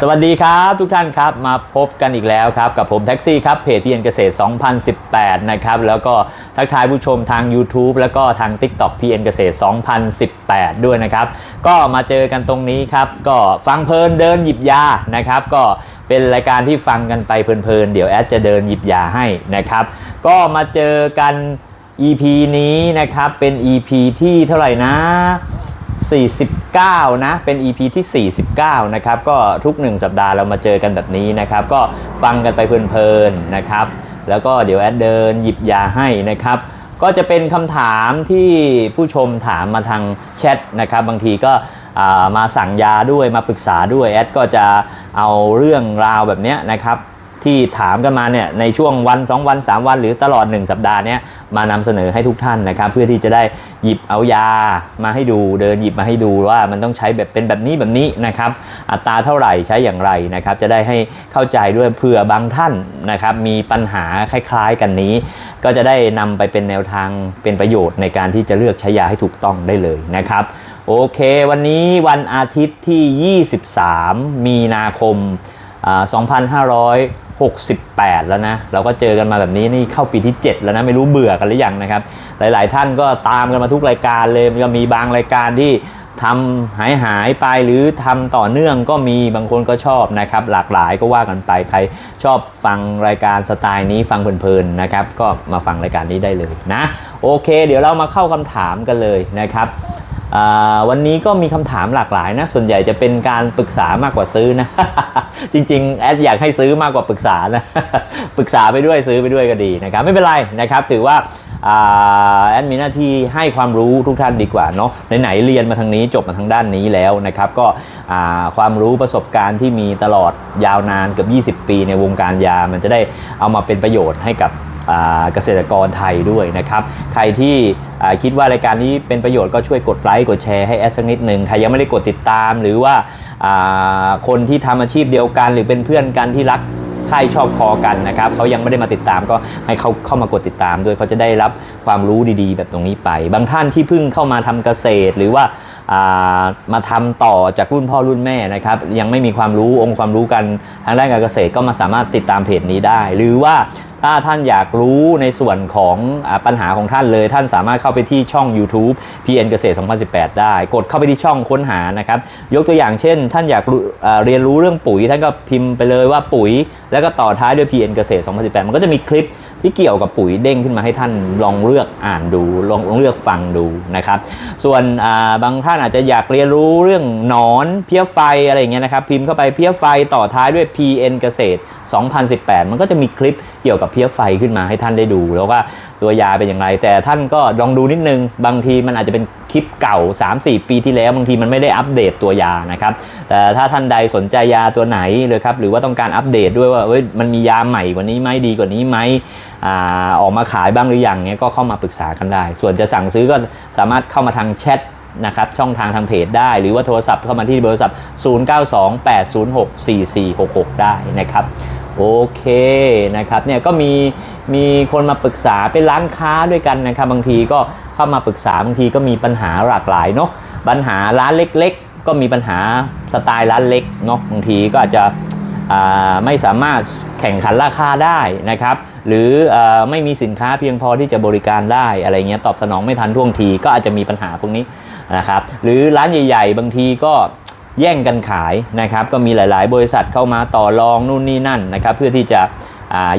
สวัสดีครับทุกท่านครับมาพบกันอีกแล้วครับ กับผมแท็กซี่ครับเพจพีเอ็นเกษตร 2018 นะครับ แล้วก็ทักทายผู้ชมทาง YouTube แล้วก็ทาง TikTok พีเอ็นเกษตร 2018 ด้วยนะครับ ก็มาเจอกันตรงนี้ครับ ก็ฟังเพลินเดินหยิบยานะครับ ก็เป็นรายการที่ฟังกันไปเพลินๆเดี๋ยวแอดจะเดินหยิบยาให้นะครับ ก็มาเจอกัน EP นี้นะครับเป็น EP ที่เท่าไหร่นะ 49 นะ เป็น EP ที่ 49 นะครับ ก็ทุก 1 สัปดาห์เรามาเจอกันแบบนี้นะครับ ก็ฟังกันไปเพลินๆนะครับ แล้วก็เดี๋ยวแอดเดินหยิบยาให้นะครับ ก็จะเป็นคำถามที่ผู้ชมถามมาทางแชทนะครับ บางทีก็มาสั่งยาด้วยมาปรึกษาด้วยแอดก็จะเอาเรื่องราวแบบนี้นะครับ ที่ถามกันมาเนี่ยในช่วงวัน 2 วัน 3 วัน หรือตลอด 1 สัปดาห์เนี้ยมานำเสนอให้ทุกท่านนะครับ เพื่อที่จะได้หยิบเอายามาให้ดูเดินหยิบมาให้ดูว่ามันต้องใช้แบบเป็นแบบนี้แบบนี้นะครับ อัตราเท่าไหร่ใช้อย่างไรนะครับ จะได้ให้เข้าใจด้วยเผื่อบางท่านนะครับมีปัญหาคล้ายๆกันนี้ ก็จะได้นำไปเป็นแนวทางเป็นประโยชน์ในการที่จะเลือกใช้ยาให้ถูกต้องได้เลยนะครับโอเค วันนี้วันอาทิตย์ที่ 23 มีนาคมอ่ 68 แล้วนะ เราก็เจอกันมาแบบนี้นี่เข้าปีที่ 7 แล้วนะ ไม่รู้เบื่อกันหรือยังนะครับ หลาย ๆ ท่านก็ตามกันมาทุกรายการเลยมันก็มีบางรายการที่ทำหายหายๆไปหรือทำต่อเนื่องก็มีบางคนก็ชอบนะครับ หลากหลายก็ว่ากันไปใครชอบฟังรายการสไตล์นี้ฟังเพลินๆนะครับ ก็มาฟังรายการนี้ได้เลยนะ โอเค เดี๋ยวเรามาเข้าคำถามกันเลยนะครับวันนี้ก็มีคำถามหลากหลายนะ ส่วนใหญ่จะเป็นการปรึกษามากกว่าซื้อนะ จริง ๆ แอดอยากให้ซื้อมากกว่าปรึกษานะปรึกษาไปด้วยซื้อไปด้วยก็ดีนะครับไม่เป็นไรนะครับถือว่าแอดมีหน้าที่ให้ความรู้ทุกท่านดีกว่าเนาะไหนๆเรียนมาทางนี้จบมาทางด้านนี้แล้วนะครับ ก็ความรู้ประสบการณ์ที่มีตลอดยาวนานเกือบ 20 ปีในวงการยา มันจะได้เอามาเป็นประโยชน์ให้กับ เกษตรกรไทยด้วยนะครับ ใครที่คิดว่ารายการนี้เป็นประโยชน์ก็ช่วยกดไลค์กดแชร์ให้แอดสักนิดหนึ่งใครยังไม่ได้กดติดตาม หรือว่าคนที่ทำอาชีพเดียวกัน หรือเป็นเพื่อนกันที่รักใครชอบคอกันนะครับเขายังไม่ได้มาติดตามก็ให้เขาเข้ามากดติดตามด้วยเขาจะได้รับความรู้ดีๆ แบบตรงนี้ไป บางท่านที่เพิ่งเข้ามาทำเกษตรหรือว่าอ่ามาทำต่อจากรุ่นพ่อรุ่นแม่นะครับ ยังไม่มีความรู้องค์ความรู้กันทางด้านการเกษตรก็มาสามารถติดตามเพจนี้ได้ หรือว่า ถ้าท่านอยากรู้ในส่วนของอปัญหาของท่านเลย ท่านสามารถเข้าไปที่ช่อง YouTube PN เกษตร 2018 ได้ กดเข้าไปที่ช่องค้นหานะครับ ยกตัวอย่างเช่น ท่านอยากเรียนรู้เรื่องปุ๋ย ท่านก็พิมพ์ไปเลยว่าปุ๋ย แล้วก็ต่อท้ายด้วย PN เกษตร 2018 มันก็จะมีคลิปที่เกี่ยวกับปุ๋ยเด้งขึ้นมาให้ท่านลองเลือกอ่านดูลองลองเลือกฟังดูนะครับ ส่วนบางท่านอาจจะอยากเรียนรู้เรื่องหนอนเพี้ยไฟอะไรอย่างเงี้ยนะครับพิมพ์เข้าไปเพี้ยไฟต่อท้ายด้วย PN เกษตร 2018 มันก็จะมีคลิป เกี่ยวกับเพี้ยไฟขึ้นมาให้ท่านได้ดู แล้วว่าตัวยาเป็นอย่างไร แต่ท่านก็ลองดูนิดนึง บางทีมันอาจจะเป็นคลิปเก่า 3-4 ปีที่แล้ว บางทีมันไม่ได้อัปเดตตัวยานะครับแต่ถ้าท่านใดสนใจยาตัวไหนเลยครับหรือว่าต้องการอัปเดตด้วยว่าเอ้ยมันมียาใหม่กว่านี้ไหมดีกว่านี้ไหมอออกมาขายบ้างหรือยังเนี้ยก็เข้ามาปรึกษากันได้ ส่วนจะสั่งซื้อก็สามารถเข้ามาทางแชทนะครับช่องทางทางเพจได้ หรือว่าโทรศัพท์เข้ามาที่เบอร์โทรศัพท์ 0928064466 ได้นะครับ โอเคนะครับเนี่ยก็มีมีคนมาปรึกษาเป็นร้านค้าด้วยกันนะครับ บางทีก็เข้ามาปรึกษาบางทีก็มีปัญหาหลากหลายเนาะปัญหาร้านเล็กๆ ก็มีปัญหาสไตล์ร้านเล็กเนาะบางทีก็อาจจะไม่สามารถแข่งขันราคาได้นะครับหรือเออไม่มีสินค้าเพียงพอที่จะบริการได้อะไรเงี้ยตอบสนองไม่ทันท่วงทีก็อาจจะมีปัญหาพวกนี้นะครับหรือร้านใหญ่ ๆ บางทีก็ แย่งกันขายนะครับก็มีหลาย ๆ บริษัทเข้ามาต่อรองนู่นนี่นั่นนะครับเพื่อที่จะ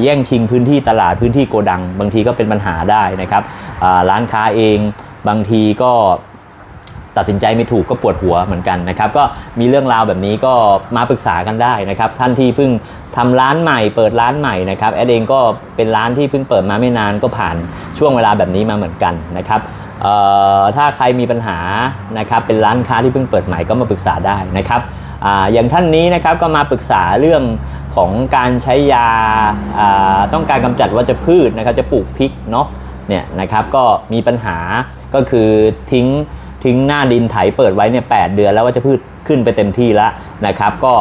แย่งชิงพื้นที่ตลาดพื้นที่โกดัง บางทีก็เป็นปัญหาได้นะครับร้านค้าเองบางทีก็ตัดสินใจไม่ถูกก็ปวดหัวเหมือนกันนะครับ ก็มีเรื่องราวแบบนี้ก็มาปรึกษากันได้นะครับ ท่านที่เพิ่งทำร้านใหม่เปิดร้านใหม่นะครับแอดเองก็เป็นร้านที่เพิ่งเปิดมาไม่นานก็ผ่านช่วงเวลาแบบนี้มาเหมือนกันนะครับ ถ้าใครมีปัญหานะครับเป็นร้านค้าที่เพิ่งเปิดใหม่ก็มาปรึกษาได้นะครับออย่างท่านนี้นะครับก็มาปรึกษาเรื่องของการใช้ยาต้องการกำจัดวัชพืชนะครับจะปลูกพริกเนาะเนี่ยนะครับก็มีปัญหาก็คือทิ้งทิ้งหน้าดินไถเปิดไว้เนี่ยแเดือนแล้วว่าจะพืชขึ้นไปเต็มที่แล้วนะครับ ก็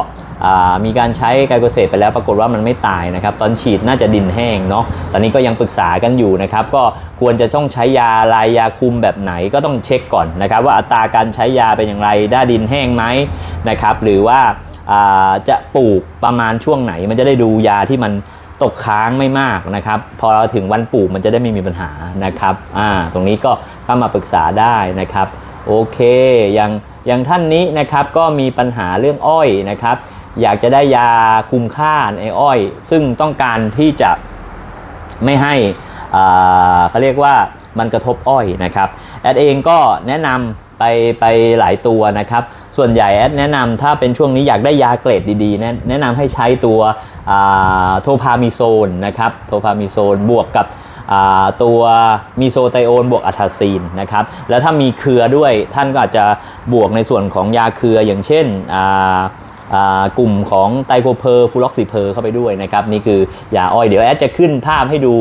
มีการใช้ไกลโกเซตไปแล้วปรากฏว่ามันไม่ตายนะครับ ตอนฉีดน่าจะดินแห้งเนาะตอนนี้ก็ยังปรึกษากันอยู่นะครับ ก็ควรจะต้องใช้ยาลายยาคุมแบบไหนก็ต้องเช็คก่อนนะครับ ว่าอัตราการใช้ยาเป็นอย่างไรได้ดินแห้งไหมนะครับหรือว่าาจะปลูกประมาณช่วงไหน มันจะได้ดูยาที่มันตกค้างไม่มากนะครับ พอถึงวันปลูกมันจะได้ไม่มีปัญหานะครับอ่าตรงนี้ก็เข้ามาปรึกษาได้นะครับ โอเคอย่างอย่างท่านนี้นะครับก็มีปัญหาเรื่องอ้อยนะครับ อยากจะได้ยาคุมค่าในอ้อย ซึ่งต้องการที่จะไม่ให้เขาเรียกว่ามันกระทบอ้อยนะครับแอดเองก็แนะนำไปไปหลายตัวนะครับ ส่วนใหญ่แอดแนะนำถ้าเป็นช่วงนี้อยากได้ยาเกรดดีๆ แนะนำให้ใช้ตัวโทพามิโซนนะครับโทพามิโซนบวกกับตัวมีโซไตโอนบวกอะทาซีนนะครับ แล้วถ้ามีเครือด้วยท่านก็อาจจะบวกในส่วนของยาเครืออย่างเช่น กลุ่มของไตโคเพอร์ฟูล็อกซิเพอร์เข้าไปด้วยนะครับ นี่คือยาอ้อยเดี๋ยวแอดจะขึ้นภาพให้ดู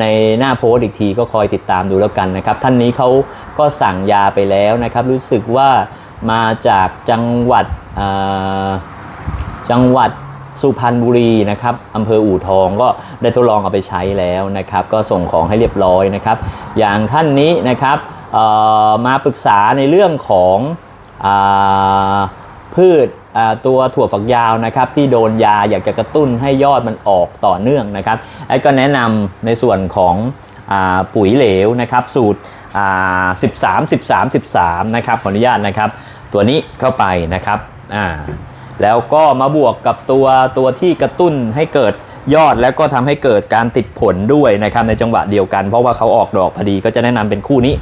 ในหน้าโพสต์อีกทีก็คอยติดตามดูแล้วกันนะครับ ท่านนี้เขาก็สั่งยาไปแล้วนะครับ รู้สึกว่ามาจากจังหวัดจังหวัดสุพรรณบุรีนะครับอำเภออู่ทองก็ได้ทดลองเอาไปใช้แล้วนะครับ ก็ส่งของให้เรียบร้อยนะครับ อย่างท่านนี้นะครับมาปรึกษาในเรื่องของอพืช ตัวถั่วฝักยาวนะครับที่โดนยาอยากจะกระตุ้นให้ยอดมันออกต่อเนื่องนะครับแอดก็แนะนำในส่วนของอปุ๋ยเหลวนะครับสูตร 13 13 13 นะครับขออนุญาตนะครับ ตัวนี้เข้าไปนะครับแล้วก็มาบวกกับตัวตัวที่กระตุ้นให้เกิดยอดแล้วก็ทำให้เกิดการติดผลด้วยนะครับในจังหวะเดียวกัน เพราะว่าเขาออกดอกพอดีก็จะแนะนำเป็นคู่นี้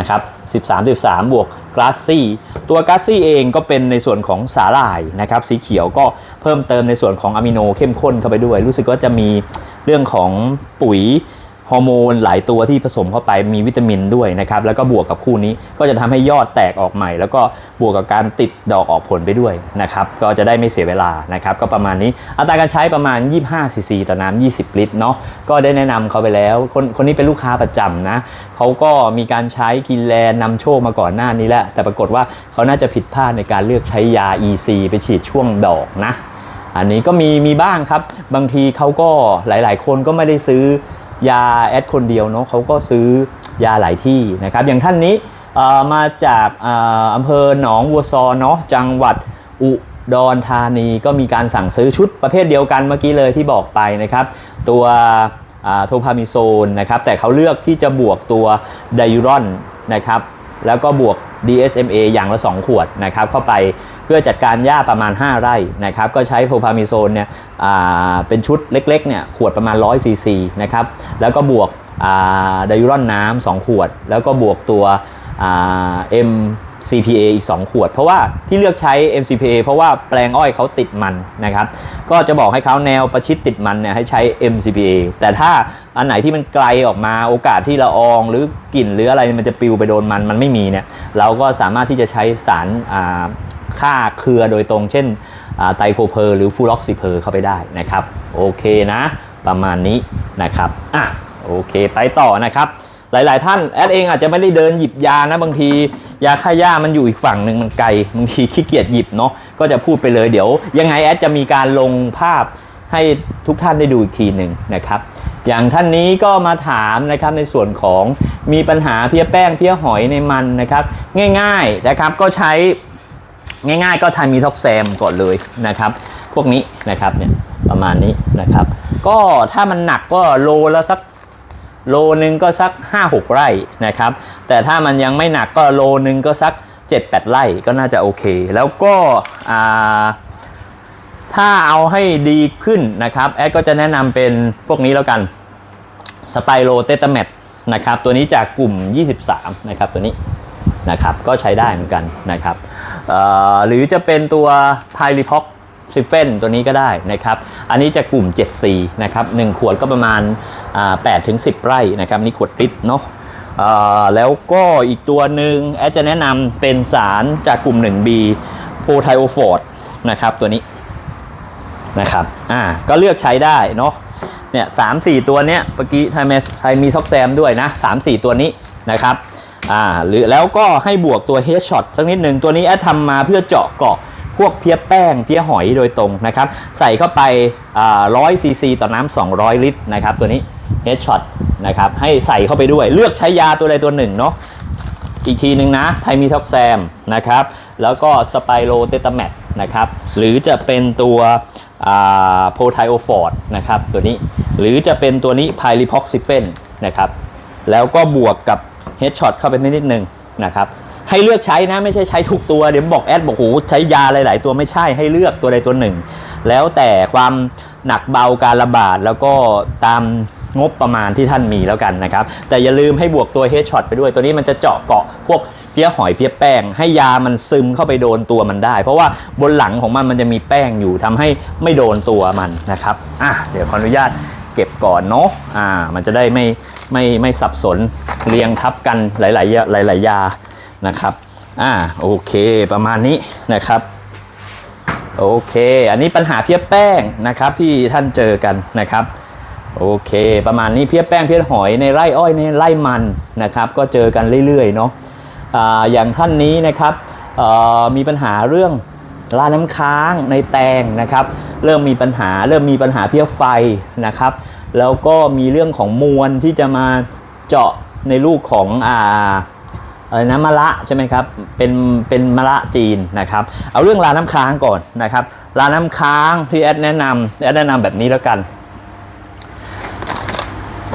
นะครับ 13 13 บวก กราสซี่ตัวกราสซี่เองก็เป็นในส่วนของสาหร่ายนะครับสีเขียวก็เพิ่มเติมในส่วนของอะมิโนเข้มข้นเข้าไปด้วย รู้สึกว่าจะมีเรื่องของปุ๋ย ฮอร์โมนหลายตัวที่ผสมเข้าไปมีวิตามินด้วยนะครับ แล้วก็บวกกับคู่นี้ก็จะทำให้ยอดแตกออกใหม่ แล้วก็บวกกับการติดดอกออกผลไปด้วยนะครับ ก็จะได้ไม่เสียเวลานะครับ ก็ประมาณนี้อัตราการใช้ประมาณ 25ซีซีต่อน้ำ20 ลิตรเนาะก็ได้แนะนำเขาไปแล้ว คนคนนี้เป็นลูกค้าประจำนะเขาก็มีการใช้กินแลนนำโชคมาก่อนหน้านี้แหละแต่ปรากฏว่าเขาน่าจะผิดพลาดในการเลือกใช้ยา EC ไปฉีดช่วงดอกนะอันนี้ก็มีมีบ้างครับ บางทีเขาก็หลาย ๆ คนก็ไม่ได้ซื้อ ยาแอดคนเดียวเนาะเขาก็ซื้อยาหลายที่นะครับ อย่างท่านนี้มาจากอำเภอหนองวัวซอเนาะจังหวัดอุดรธานีก็มีการสั่งซื้อชุดประเภทเดียวกันเมื่อกี้เลยที่บอกไปนะครับ ตัวโทพามิโซนนะครับ แต่เขาเลือกที่จะบวกตัวไดยูรอนนะครับ แล้วก็บวก DSMA อย่างละ 2 ขวดนะครับ เข้าไป เพื่อจัดการหญ้าประมาณ 5 ไร่นะครับก็ใช้โพพามิโซนเนี่ยเป็นชุดเล็กๆเนี่ยขวดประมาณ 100ซีซีนะครับแล้วก็บวกไดยูรอนน้ำ2ขวด แล้วก็บวกตัวอ่า MCPA อีก 2 ขวด เพราะว่าที่เลือกใช้ MCPA เพราะว่าแปลงอ้อยเขาติดมันนะครับก็จะบอกให้เขาแนวประชิดติดมันเนี่ยให้ใช้ MCPA แต่ถ้าอันไหนที่มันไกลออกมาโอกาสที่ละอองหรือกลิ่นหรืออะไรมันจะปิวไปโดนมันมันไม่มีเนี่ยเราก็สามารถที่จะใช้สาร อ่าฆ่าเครือโดยตรง เช่นไตโคเพอร์หรือฟูล็อกซิเพอร์เข้าไปได้นะครับโอเคนะ ประมาณนี้นะครับอะโอเคไปต่อนะครับ หลาย ๆ ท่านแอดเองอาจจะไม่ได้เดินหยิบยานะบางที ยาฆ่าหญ้ามันอยู่อีกฝั่งหนึ่งมันไกลบางทีขี้เกียจหยิบเนาะก็จะพูดไปเลยเดี๋ยว ยังไงแอดจะมีการลงภาพให้ทุกท่านได้ดูอีกทีหนึ่งนะครับอย่างท่านนี้ก็มาถามนะครับในส่วนของมีปัญหาเพี้ยแป้งเพี้ยหอยในมันนะครับ ง่ายๆนะครับก็ใช้ ง่ายๆ ก็ทามีท็อกแซมก่อนเลยนะครับ พวกนี้นะครับเนี่ยประมาณนี้นะครับ ก็ถ้ามันหนักก็โลละสักโลนึงก็สัก 5-6 ไร่นะครับ แต่ถ้ามันยังไม่หนักก็โลนึงก็สัก 7-8 ไร่ก็น่าจะโอเค แล้วก็ถ้าเอาให้ดีขึ้นนะครับ แอดก็จะแนะนำเป็นพวกนี้แล้วกันสไปโรเตตาแมตนะครับ ตัวนี้จากกลุ่ม 23 นะครับตัวนี้นะครับ ก็ใช้ได้เหมือนกันนะครับ หรือจะเป็นตัวไพลิพ็อกซิเฟนตัวนี้ก็ได้นะครับ อันนี้จะกลุ่ม 7C นะครับ1ขวดก็ประมาณ8ถึง10 ไร่นะครับ นี่ขวดลิตรเนาะแล้วก็อีกตัวหนึ่งแอดจะแนะนำเป็นสารจากกลุ่ม 1B โพไทโอฟอร์ดนะครับตัวนี้นะครับอ่าก็เลือกใช้ได้เนาะเนี่ยสามสี่ตัวเนี้ยเมื่อกี้ไทยมีไทยมีท็อกแซมด้วยนะสามสี่ตัวนี้นะครับ อ่าหรือแล้วก็ให้บวกตัว Head Shot สักนิดหนึ่งตัวนี้แอดทำมาเพื่อเจาะเกาะพวกเพี้ยแป้งเพี้ยหอยโดยตรงนะครับ ใส่เข้าไปอ่า100ซีซีต่อน้ำ200 ลิตรนะครับตัวนี้ Head Shot นะครับให้ใส่เข้าไปด้วยเลือกใช้ยาตัวใดตัวหนึ่งเนาะอีกทีหนึ่งนะไทมีท็อกแซมนะครับแล้วก็สไปโรเตตาแมตนะครับหรือจะเป็นตัวโพไทโอฟอร์ดนะครับตัวนี้หรือจะเป็นตัวนี้ไพลิพ็อกซิเฟนนะครับแล้วก็บวกกับ เฮดช็อตเข้าไปนิดนึงนะครับให้เลือกใช้นะไม่ใช่ใช้ทุกตัวเดี๋ยวบอกแอดบอกโหใช้ยาหลาย ๆ ตัวไม่ใช่ให้เลือกตัวใดตัวหนึ่ง แล้วแต่ความหนักเบาการระบาดแล้วก็ตามงบประมาณที่ท่านมีแล้วกันนะครับ แต่อย่าลืมให้บวกตัวเฮดช็อตไปด้วย ตัวนี้มันจะเจาะเกาะพวกเพี้ยหอยเพี้ยแป้ง ให้ยามันซึมเข้าไปโดนตัวมันได้ เพราะว่าบนหลังของมันมันจะมีแป้งอยู่ทำให้ไม่โดนตัวมันนะครับอะเดี๋ยวขออนุญาต เก็บก่อนเนาะอ่ามันจะได้ไม่ไม่ไม่สับสนเรียงทับกันหลายๆยาหลายๆยานะครับอ่าโอเคประมาณนี้นะครับโอเค อันนี้ปัญหาเพี้ยแป้งนะครับที่ท่านเจอกันนะครับโอเค ประมาณนี้เพี้ยแป้งเพี้ยหอยในไร่อ้อยในไร่มันนะครับ ก็เจอกันเรื่อยๆเนาะอาอย่างท่านนี้นะครับอ่อมีปัญหาเรื่อง ลาน้ำค้างในแตงนะครับเริ่มมีปัญหาเริ่มมีปัญหาเพี้ยไฟนะครับ แล้วก็มีเรื่องของมวลที่จะมาเจาะในลูกของอ่าอะไรนะมะละใช่ไหมครับเป็นเป็นมะละจีนนะครับ เอาเรื่องลาน้ำค้างก่อนนะครับลาน้ำค้างที่แอดแนะนำแอดแนะนำแบบนี้แล้วกัน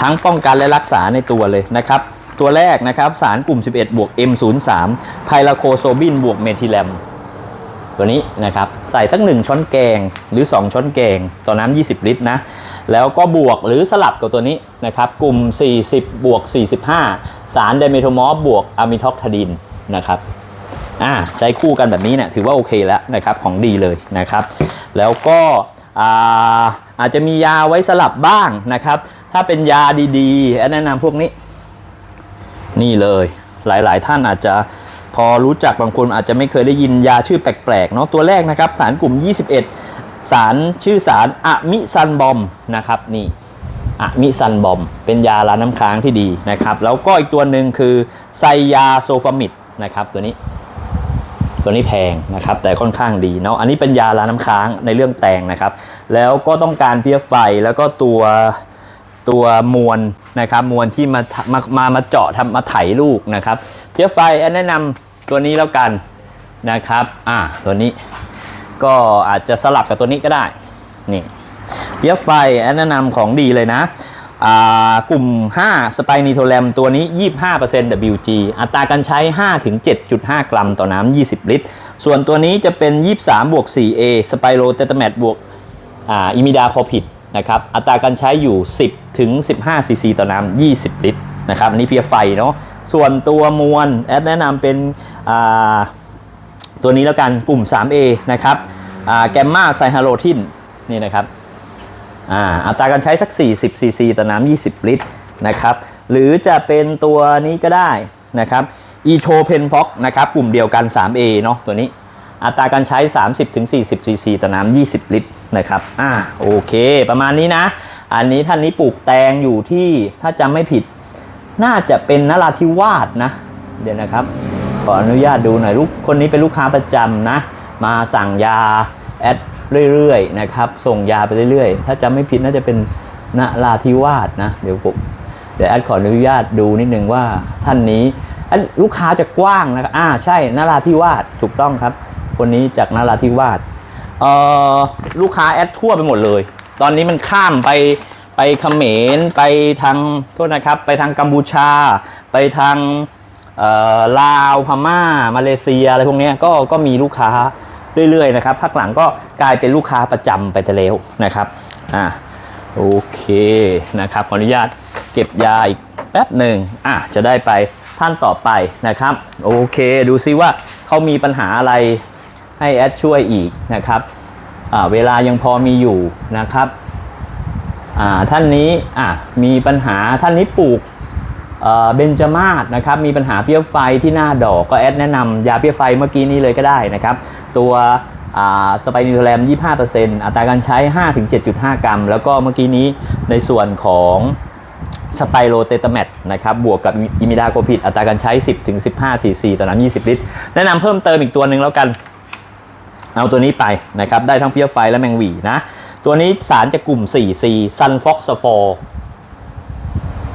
ทั้งป้องกันและรักษาในตัวเลยนะครับ ตัวแรกนะครับสารกลุ่ม 11 บวก M03 ไพลาโคโซบินบวกเมทิแลม ตัวนี้นะครับใส่สัก 1 ช้อนแกงหรือ 2 ช้อนแกงต่อน้ำ20 ลิตรนะแล้วก็บวกหรือสลับกับตัวนี้นะครับกลุ่ม 40 บวก 45 สารไดเมโทมอฟบวกอะมิทอกทาดินนะครับอ่าใช้คู่กันแบบนี้เนี่ยถือว่าโอเคแล้วนะครับของดีเลยนะครับ แล้วก็อาอาจจะมียาไว้สลับบ้างนะครับ ถ้าเป็นยาดีๆแนะนำพวกนี้ นี่เลยหลายๆท่านอาจจะ พอรู้จักบางคนอาจจะไม่เคยได้ยินยาชื่อแปลกๆเนาะตัวแรกนะครับ สารกลุ่ม 21 สารชื่อสารอะมิซันบอมนะครับนี่อะมิซันบอม เป็นยาล้างน้ำค้างที่ดีนะครับ แล้วก็อีกตัวหนึ่งคือไซยาโซฟามิดนะครับตัวนี้ตัวนี้แพงนะครับแต่ค่อนข้างดีเนาะอันนี้เป็นยาล้างน้ำค้างในเรื่องแตงนะครับ แล้วก็ต้องการเพี้ยไฟแล้วก็ตัว ตัวมวลนะครับมวลที่มามามามาเจาะทำมาไถลูกนะครับเพี้ยไฟแนะนำตัวนี้แล้วกันนะครับอ่าตัวนี้ก็อาจจะสลับกับตัวนี้ก็ได้นี่เพี้ยไฟแนะนำของดีเลยนะอ่ากลุ่ม 5 สไปนิโทแรมตัวนี้ 25% WG อัตราการใช้5ถึง7.5 กรัมต่อน้ำ 20 ลิตร ส่วนตัวนี้จะเป็น 23 บวก 4A สไปโรเตตแมตบวกอ่าอิมิดาคอพิด นะครับอัตราการใช้อยู่ 10 ถึง 15 ซีซีต่อน้ำ 20 ลิตรนะครับอันนี้เพียไฟเนาะส่วนตัวมวลแอดแนะนำเป็นตัวนี้แล้วกันกลุ่ม 3A นะครับแกมมาไซฮาโรทินนี่นะครับอ่าอัตราการใช้สัก 40 ซีซีต่อน้ำ 20 ลิตรนะครับหรือจะเป็นตัวนี้ก็ได้นะครับอีโทเพนพ็อกนะครับกลุ่มเดียวกัน 3A เนาะตัวนี้ อัตราการใช้ 30-40 ซีซีต่อน้ำ20 ลิตรนะครับอ่าโอเค ประมาณนี้นะ อันนี้ท่านนี้ปลูกแตงอยู่ที่ถ้าจำไม่ผิด น่าจะเป็นนราธิวาสนะ เดี๋ยวนะครับ ขออนุญาตดูหน่อยลูกคนนี้เป็นลูกค้าประจำนะ มาสั่งยาแอดเรื่อยๆนะครับ ส่งยาไปเรื่อยๆ ถ้าจำไม่ผิดน่าจะเป็นนราธิวาสนะ เดี๋ยวผมเดี๋ยวแอดขออนุญาตดูนิดนึงว่าท่านนี้ลูกค้าจะกว้างนะครับอ่าใช่นราธิวาสถูกต้องครับ คนนี้จากนาราธิวาสเอ่อลูกค้าแอดทั่วไปหมดเลย ตอนนี้มันข้ามไปไปเขมรไปทางโทษนะครับ ไปทางกัมพูชา ไปทางลาวพม่า มาเลเซียอะไรพวกนี้ก็ก็มีลูกค้าเรื่อยๆนะครับพักหลังก็กลายเป็นลูกค้าประจำไปแต่แล้วนะครับอ่าโอเคนะครับขออนุญาตเก็บยาอีกแป๊บหนึ่งอะจะได้ไปท่านต่อไปนะครับ โอเค ดูซิว่าเขามีปัญหาอะไร ให้แอดช่วยอีกนะครับเวลายังพอมีอยู่นะครับท่านนี้มีปัญหาท่านนี้ปลูกเบญจามาศนะครับมีปัญหาเพี้ยไฟที่หน้าดอกก็แอดแนะนำยาเพี้ยไฟเมื่อกี้นี้เลยก็ได้นะครับ ตัวสไปนิโทแรม 25%อัตราการใช้ 5-7.5 กรัม แล้วก็เมื่อกี้นี้ในส่วนของสไปโรเตตาแมตนะครับ บวกกับอิมิดาโกพิดอัตราการใช้ 10-15ซีซีต่อน้ำ20 ลิตร แนะนำเพิ่มเติมอีกตัวหนึ่งแล้วกัน เอาตัวนี้ไปนะครับ ได้ทั้งเพี้ยไฟและแมงวีนะ ตัวนี้สารจากกลุ่ม 4C Sun Fox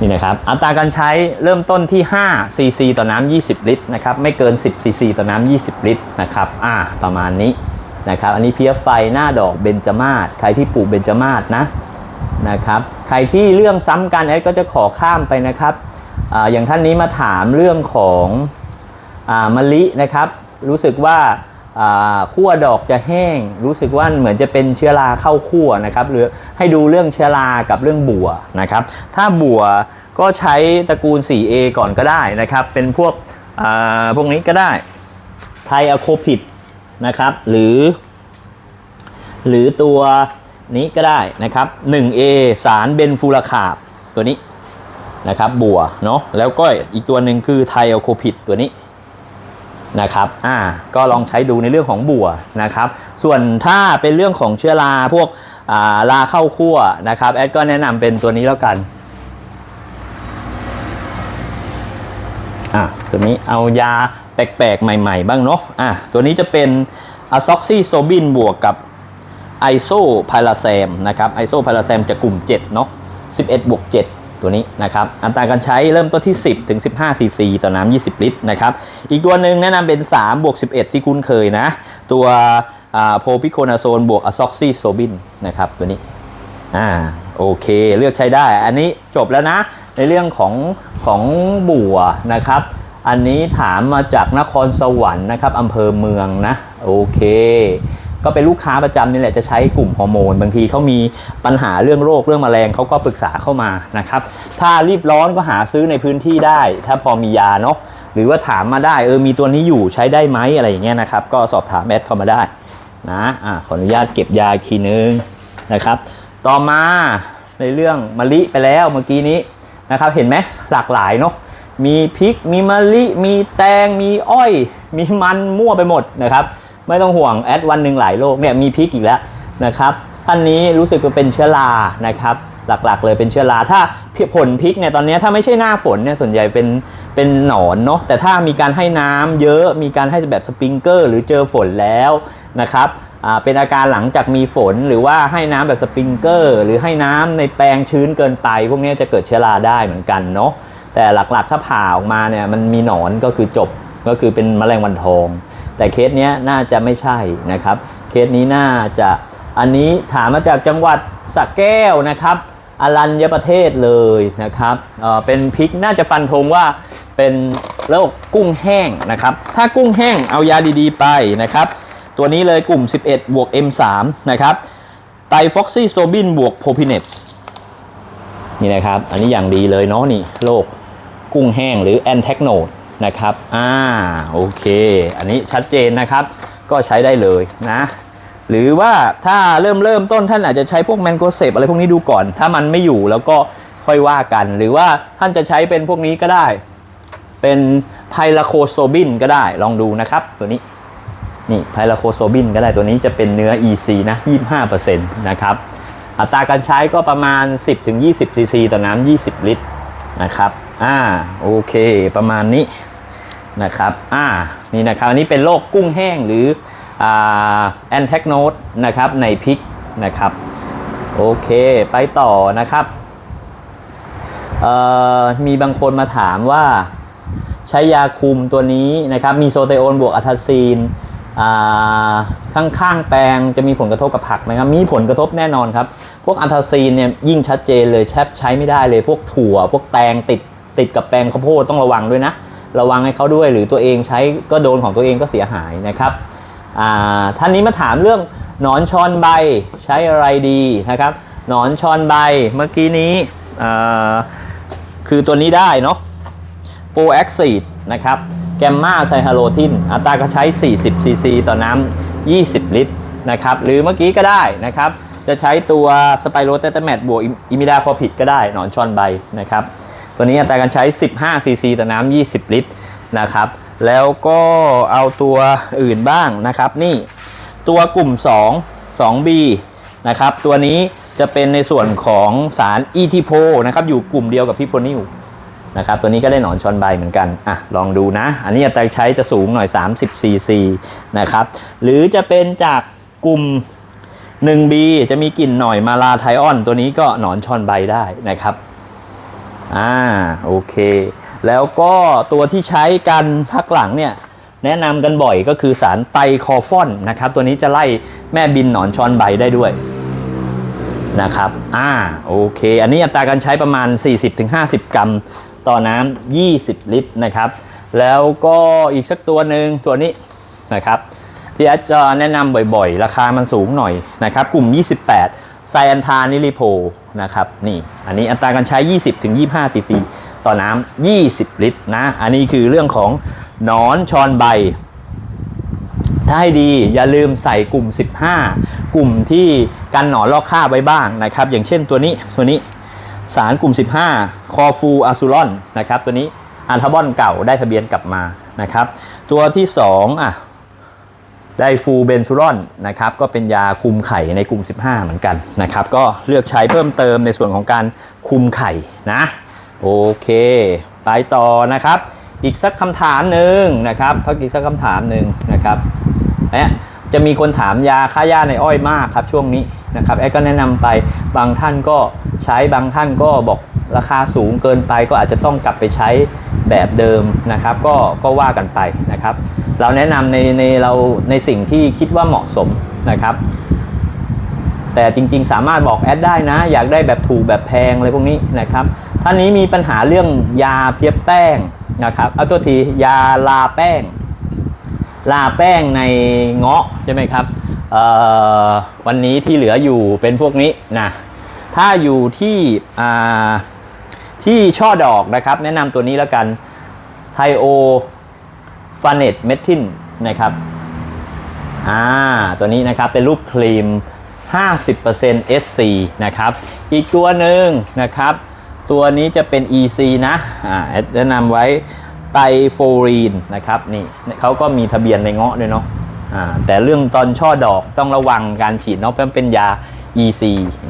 นี่นะครับ อัตราการใช้เริ่มต้นที่5ซีซีต่อน้ำ20 ลิตรนะครับ ไม่เกิน 10ซีซีต่อน้ำ20 ลิตรนะครับ อ่า ประมาณนี้นะครับ อันนี้เพี้ยไฟหน้าดอกเบญจมาศ ใครที่ปลูกเบญจมาศนะนะครับ ใครที่เรื่องซ้ำกันแอดก็จะขอข้ามไปนะครับออย่างท่านนี้มาถามเรื่องของอมะลินะครับ รู้สึกว่า ขั้วดอกจะแห้ง รู้สึกว่าเหมือนจะเป็นเชื้อราเข้าขั้วนะครับหรือให้ดูเรื่องเชื้อรากับเรื่องบัวนะครับ ถ้าบัวก็ใช้ตระกูล 4A ก่อนก็ได้นะครับ เป็นพวกพวกนี้ก็ได้ไทอะโคพิดนะครับ หรือ หรือตัวนี้ก็ได้นะครับ 1A สารเบนฟูราคาบตัวนี้นะครับบัวเนาะแล้วก็อีกตัวหนึ่งคือไทอะโคพิดตัวนี้ นะครับ อ่า ก็ลองใช้ดูในเรื่องของบัวนะครับ ส่วนถ้าเป็นเรื่องของเชื้อราพวกอ่าราเข้าคั่วนะครับ แอดก็แนะนำเป็นตัวนี้แล้วกัน อะตัวนี้เอายาแปลกๆ ใหม่ๆ บ้างเนาะ อะตัวนี้จะเป็นอะซ็อกซิโซบินบวกกับไอโซพาราแซมนะครับ ไอโซพาราแซมจะกลุ่ม 7 เนาะ11บวก7 ตัวนี้นะครับอัตราการใช้เริ่มต้นที่ 10 ถึง 15 ซีซี ต่อน้ำ 20 ลิตรนะครับอีกตัวหนึ่งแนะนำเป็น 3 บวก 11 ที่คุ้นเคยนะ ตัวโพพิโคนาโซนบวกอะซ็อกซิโซบินนะครับตัวนี้อ่าโอเคเลือกใช้ได้ อันนี้จบแล้วนะ ในเรื่องของของบัวนะครับ อันนี้ถามมาจากนครสวรรค์นะครับอำเภอเมืองนะ โอเค ก็เป็นลูกค้าประจำนี่แหละจะใช้กลุ่มฮอร์โมน บางทีเขามีปัญหาเรื่องโรคเรื่องแมลงเขาก็ปรึกษาเข้ามานะครับ ถ้ารีบร้อนก็หาซื้อในพื้นที่ได้ ถ้าพอมียาเนาะหรือว่าถามมาได้เออมีตัวนี้อยู่ใช้ได้ไหมอะไรอย่างเงี้ยนะครับ ก็สอบถามแอดเข้ามาได้นะอ่าขออนุญาตเก็บยาอีกทีนึงนะครับ ต่อมาในเรื่องมะลิไปแล้วเมื่อกี้นี้นะครับเห็นไหมหลากหลายเนาะมีพริกมีมะลิ มีแตงมีอ้อย มีมันมั่วไปหมดนะครับ ไม่ต้องห่วงแอดวันหนึ่งหลายโรคเนี่ยมีพิกอีกแล้วนะครับท่านนี้รู้สึกว่าเป็นเชื้อรานะครับหลักๆ เลยเป็นเชื้อราถ้าผลพริกเนี่ยตอนนี้ถ้าไม่ใช่หน้าฝนเนี่ยส่วนใหญ่เป็นเป็นหนอนเนาะแต่ถ้ามีการให้น้ำเยอะมีการให้แบบสปริงเกอร์ หรือเจอฝนแล้วนะครับเป็นอาการหลังจากมีฝนหรือว่าให้น้ำแบบสปริงเกอร์ หรือให้น้ำในแปลงชื้นเกินไป พวกนี้จะเกิดเชื้อราได้เหมือนกันเนาะแต่หลักๆถ้าผ่าออกมาเนี่ยมันมีหนอนก็คือจบก็คือเป็นแมลงวันทอง แต่เคสเนี้ยน่าจะไม่ใช่นะครับ เคสนี้น่าจะอันนี้ถามมาจากจังหวัดสระแก้วนะครับอรัญญประเทศเลยนะครับเอ่อเป็นพริกน่าจะฟันธงว่าเป็นโรคกุ้งแห้งนะครับ ถ้ากุ้งแห้งเอายาดีๆไปนะครับ ตัวนี้เลยกลุ่ม 11 บวก M3 นะครับไตฟ็อกซี่โซบินบวกโพพิเนตนี่นะครับ อันนี้อย่างดีเลยเนาะนี่โรคกุ้งแห้งหรือแอนแทกโนด นะครับอ่าโอเค อันนี้ชัดเจนนะครับก็ใช้ได้เลยนะหรือว่าถ้าเริ่มเริ่มต้นท่านอาจจะใช้พวกแมนโกเซปอะไรพวกนี้ดูก่อน ถ้ามันไม่อยู่แล้วก็ค่อยว่ากัน หรือว่าท่านจะใช้เป็นพวกนี้ก็ได้ เป็นไพลาโคโซบินก็ได้ลองดูนะครับ ตัวนี้นี่ไพลาโคโซบินก็ได้ตัวนี้จะเป็นเนื้อ EC นะ25%นะครับอัตราการใช้ก็ประมาณ 10-20ซีซีต่อน้ำ20 ลิตรนะครับ อ่าโอเคประมาณนี้นะครับอ่านี่นะครับอันนี้เป็นโรคกุ้งแห้งหรืออ่าแอนแทกโนดนะครับในพริกนะครับโอเคไปต่อนะครับเอ่อมีบางคนมาถามว่าใช้ยาคุมตัวนี้นะครับมีโซเทโอนบวกอะทาซีนอ่าข้างๆแปลงจะมีผลกระทบกับผักไหมครับ มีผลกระทบแน่นอนครับ พวกอะทาซีนเนี่ยยิ่งชัดเจนเลยแทบใช้ไม่ได้เลย พวกถั่ว พวกแตงติด ติดกับแปลงข้าวโพดต้องระวังด้วยนะ ระวังให้เขาด้วยหรือตัวเองใช้ก็โดนของตัวเองก็เสียหายนะครับท่านนี้มาถามเรื่องหนอนชอนใบใช้อะไรดีนะครับหนอนชอนใบเมื่อกี้นี้คือตัวนี้ได้เนาะโปรแอคซีดนะครับแกมมาไซฮาโลทินอัตราการใช้ 40ซีซีต่อน้ำ 20 ลิตรนะครับหรือเมื่อกี้ก็ได้นะครับ จะใช้ตัวสไปโรเตตาแมตบวกอิมิดาคอพิดก็ได้ หนอนชอนใบนะครับ ตัวนี้อัตราการใช้ 15 ซีซีต่อน้ำ20 ลิตรนะครับ แล้วก็เอาตัวอื่นบ้างนะครับ นี่ตัวกลุ่ม 2 2B นะครับ ตัวนี้จะเป็นในส่วนของสารอีทิโพนะครับอยู่กลุ่มเดียวกับพิโพนิวนะครับตัวนี้ก็ได้หนอนชอนใบเหมือนกันอะลองดูนะ อันนี้อัตราใช้จะสูงหน่อย 30 cc นะครับหรือจะเป็นจากกลุ่ม 1B จะมีกลิ่นหน่อยมาลาไทออน ตัวนี้ก็หนอนชอนใบได้นะครับ อ่าโอเค แล้วก็ตัวที่ใช้กันพักหลังเนี่ยแนะนำกันบ่อยก็คือสารไตรคอฟอนนะครับ ตัวนี้จะไล่แม่บินหนอนชอนใบได้ด้วยนะครับ อ่า โอเค อันนี้อัตราการใช้ประมาณ 40-50 กรัม ต่อน้ำ 20 ลิตรนะครับ แล้วก็อีกสักตัวหนึ่งตัวนี้นะครับ ที่อาจจะแนะนำบ่อยๆ ราคามันสูงหน่อยนะครับ กลุ่ม 28 ไซแอนทานิลิโพนะครับนี่อันนี้อัตราการใช้ 20-25ซีซีต่อน้ำ20 ลิตรนะอันนี้คือเรื่องของหนอนชอนใบ ถ้าให้ดีอย่าลืมใส่กลุ่ม 15 กลุ่มที่กันหนอนลอกคราไว้บ้างนะครับ อย่างเช่นตัวนี้ตัวนี้สารกลุ่ม 15 คอฟูอะซูลอนนะครับตัวนี้อันทบอนเก่าได้ทะเบียนกลับมานะครับ ตัวที่2อะ ได้ฟูเบนซูรอนนะครับก็เป็นยาคุมไข่ในกลุ่ม 15 เหมือนกันนะครับก็เลือกใช้เพิ่มเติมในส่วนของการคุมไข่นะโอเค ไปต่อนะครับ อีกสักคำถามหนึ่งนะครับพักอีกสักคำถามหนึ่งนะครับเนี่ยจะมีคนถามยาฆ่าหญ้าในอ้อยมากครับช่วงนี้นะครับแอดก็แนะนำไปบางท่านก็ใช้บางท่านก็บอกราคาสูงเกินไปก็อาจจะต้องกลับไปใช้ แบบเดิมนะครับก็ก็ว่ากันไปนะครับ เราแนะนำในในเราในสิ่งที่คิดว่าเหมาะสมนะครับ แต่จริงๆ สามารถบอกแอดได้นะ อยากได้แบบถูกแบบแพงอะไรพวกนี้นะครับท่านนี้มีปัญหาเรื่องยาเพียบแป้งนะครับเอาตัวทียาลาแป้ง ลาแป้งในเงาะใช่ไหมครับวันนี้ที่เหลืออยู่เป็นพวกนี้นะถ้าอยู่ที่ ที่ช่อดอกนะครับ แนะนำตัวนี้แล้วกันไทโอฟาเนตเมทินนะครับอ่าตัวนี้นะครับเป็นรูปครีม 50% SC นะครับ อีกตัวหนึ่งนะครับ ตัวนี้จะเป็น EC นะอ่าแนะนำไว้ไตโฟรีนนะครับนี่เขาก็มีทะเบียนในเงาะด้วยเนาะอ่าแต่เรื่องตอนช่อดอกต้องระวังการฉีดเนาะเพราะมันเป็นยา EC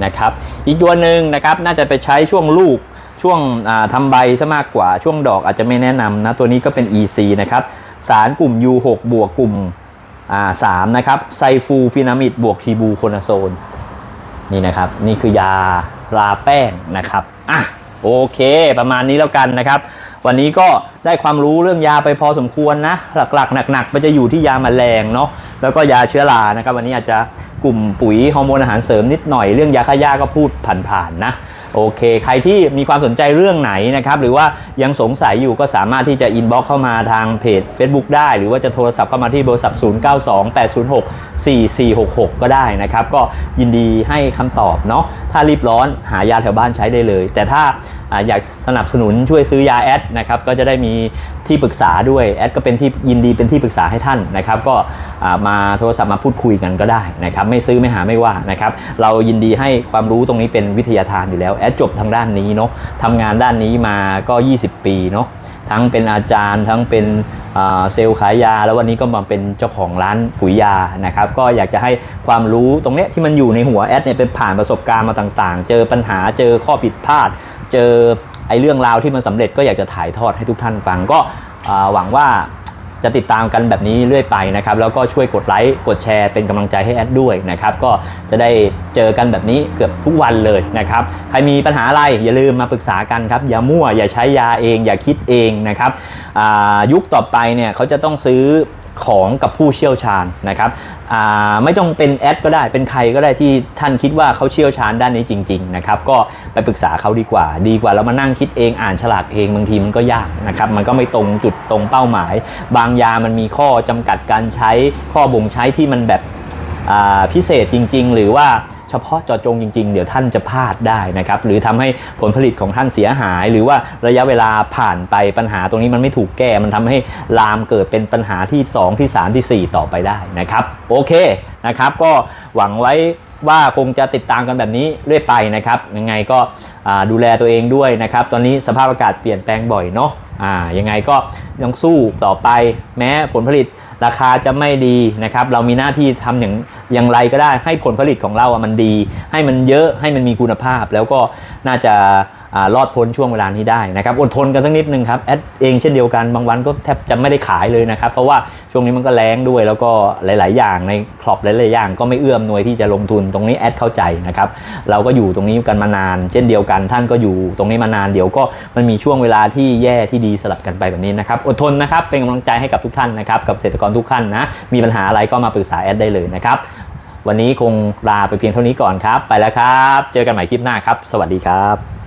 นะครับ อีกตัวหนึ่งนะครับน่าจะไปใช้ช่วงลูก ช่วงทำใบซะมากกว่าช่วงดอกอาจจะไม่แนะนำนะ ตัวนี้ก็เป็น EC นะครับ สารกลุ่ม U6 บวกกลุ่มสามนะครับไซฟูฟินามิดบวกทีบูโคนาโซนนี่นะครับ นี่คือยาลาแป้งนะครับอะโอเค ประมาณนี้แล้วกันนะครับ วันนี้ก็ได้ความรู้เรื่องยาไปพอสมควรนะ หลักๆ หนักๆมันจะอยู่ที่ยาแมลงเนาะแล้วก็ยาเชื้อรานะครับ วันนี้อาจจะกลุ่มปุ๋ยฮอร์โมนอาหารเสริมนิดหน่อยเรื่องยาฆ่าหญ้าก็พูดผ่านๆนะ โอเค ใครที่มีความสนใจเรื่องไหนนะครับ หรือว่ายังสงสัยอยู่ก็สามารถที่จะอินบ็อกเข้ามาทางเพจ Facebook ได้ หรือว่าจะโทรศัพท์เข้ามาที่เบอร์ศัพท์ 0928064466 ก็ได้นะครับ ก็ยินดีให้คำตอบเนาะ ถ้ารีบร้อนหายาแถวบ้านใช้ได้เลย แต่ถ้าอยากสนับสนุนช่วยซื้อยาแอดนะครับก็จะได้มีที่ปรึกษาด้วยแอดก็เป็นที่ยินดีเป็นที่ปรึกษาให้ท่านนะครับ ก็มาโทรศัพท์มาพูดคุยกันก็ได้นะครับ ไม่ซื้อไม่หาไม่ว่านะครับ เรายินดีให้ความรู้ตรงนี้เป็นวิทยาทานอยู่แล้วแอดจบทางด้านนี้เนาะทำงานด้านนี้มาก็ 20 ปีเนาะทั้งเป็นอาจารย์ทั้งเป็นเซลล์ขายยา แล้ววันนี้ก็มาเป็นเจ้าของร้านปุ๋ยยานะครับก็อยากจะให้ความรู้ตรงเนี้ยที่มันอยู่ในหัวแอดเนี่ยเป็นผ่านประสบการณ์มาต่างๆ เจอปัญหาเจอข้อผิดพลาด เจอไอ้เรื่องราวที่มันสำเร็จก็อยากจะถ่ายทอดให้ทุกท่านฟังก็หวังว่า จะติดตามกันแบบนี้เรื่อยไปนะครับแล้วก็ช่วยกดไลค์กดแชร์เป็นกำลังใจให้แอดด้วยนะครับก็จะได้เจอกันแบบนี้เกือบทุกวันเลยนะครับใครมีปัญหาอะไรอย่าลืมมาปรึกษากันครับอย่ามั่วอย่าใช้ยาเอง อย่าคิดเองนะครับยุคต่อไปเนี่ยเขาจะต้องซื้อ ของกับผู้เชี่ยวชาญนะครับไม่ต้องเป็นแอดก็ได้เป็นใครก็ได้ที่ท่านคิดว่าเขาเชี่ยวชาญด้านนี้จริงๆนะครับก็ไปปรึกษาเขาดีกว่า ดีกว่าเรามานั่งคิดเองอ่านฉลากเองบางทีมันก็ยากนะครับมันก็ไม่ตรงจุดตรงเป้าหมาย บางยามันมีข้อจำกัดการใช้ข้อบ่งใช้ที่มันแบบพิเศษจริง ๆ หรือว่า ฉพาะเจาะจงจริง ๆ เดี๋ยวท่านจะพลาดได้นะครับหรือทำให้ผลผลิตของท่านเสียหาย หรือว่าระยะเวลาผ่านไปปัญหาตรงนี้มันไม่ถูกแก้มันทำให้ลามเกิดเป็นปัญหาที่ 2 ที่ 3ทีสี่ 4 ต่อไปได้นะครับโอเคนะครับก็หวังไว้ว่าคงจะติดตามกันแบบนี้เรื่อยไปนะครับยังไงก็ดูแลตัวเองด้วยนะครับ ตอนนี้สภาพอากาศเปลี่ยนแปลงบ่อยเนาะ อ่ายังไงก็ยังสู้ต่อไปแม้ผลผลิตราคาจะไม่ดีนะครับ เรามีหน้าที่ทำอย่างอย่างไรก็ได้ให้ผลผลิตของเราอะมันดี ให้มันเยอะให้มันมีคุณภาพ แล้วก็น่าจะ รอดพ้นช่วงเวลานี้ได้นะครับอดทนกันสักนิดนึงครับแอดเองเช่นเดียวกันบางวันก็แทบจะไม่ได้ขายเลยนะครับ เพราะว่าช่วงนี้มันก็แรงด้วยแล้วก็หลาย ๆ อย่างในครอบหลาย ๆ อย่างก็ไม่เอื้อมหน่วยที่จะลงทุนตรงนี้แอดเข้าใจนะครับเราก็อยู่ตรงนี้กันมานาน เช่นเดียวกัน ท่านก็อยู่ตรงนี้มานานเดี๋ยวก็มันมีช่วงเวลาที่แย่ที่ดีสลับกันไปแบบนี้นะครับอดทนนะครับเป็นกำลังใจให้กับทุกท่านนะครับกับเกษตรกรทุกท่านนะมีปัญหาอะไรก็มาปรึกษาแอดได้เลยนะครับวันนี้คงลาไปเพียงเท่านี้ก่อนครับ ไปแล้วครับ เจอกันใหม่คลิปหน้าครับ สวัสดีครับ